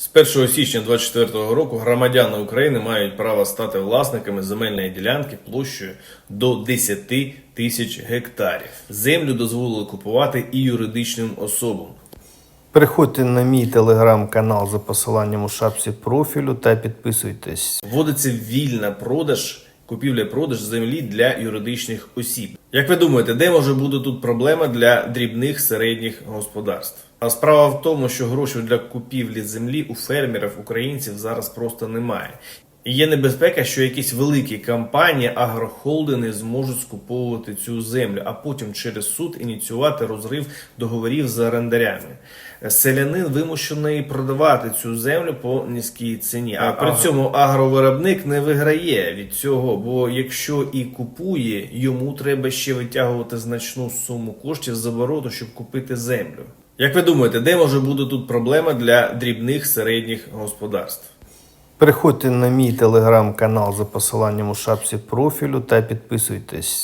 З 1 січня 2024 року громадяни України мають право стати власниками земельної ділянки площею до 10 тисяч гектарів. Землю дозволили купувати і юридичним особам. Переходьте на мій телеграм-канал за посиланням у шапці профілю та підписуйтесь. Вводиться вільна продаж, купівля-продаж землі для юридичних осіб. Як ви думаєте, де може бути тут проблема для дрібних середніх господарств? А справа в тому, що грошей для купівлі землі у фермерів українців зараз просто немає. Є небезпека, що якісь великі компанії, агрохолдинги зможуть скуповувати цю землю, а потім через суд ініціювати розрив договорів з орендарями. Селянин вимушений продавати цю землю по низькій ціні. А при цьому агровиробник не виграє від цього, бо якщо і купує, йому треба ще витягувати значну суму коштів з обороту, щоб купити землю. Як ви думаєте, де може бути тут проблема для дрібних середніх господарств? Переходьте на мій телеграм-канал за посиланням у шапці профілю та підписуйтесь.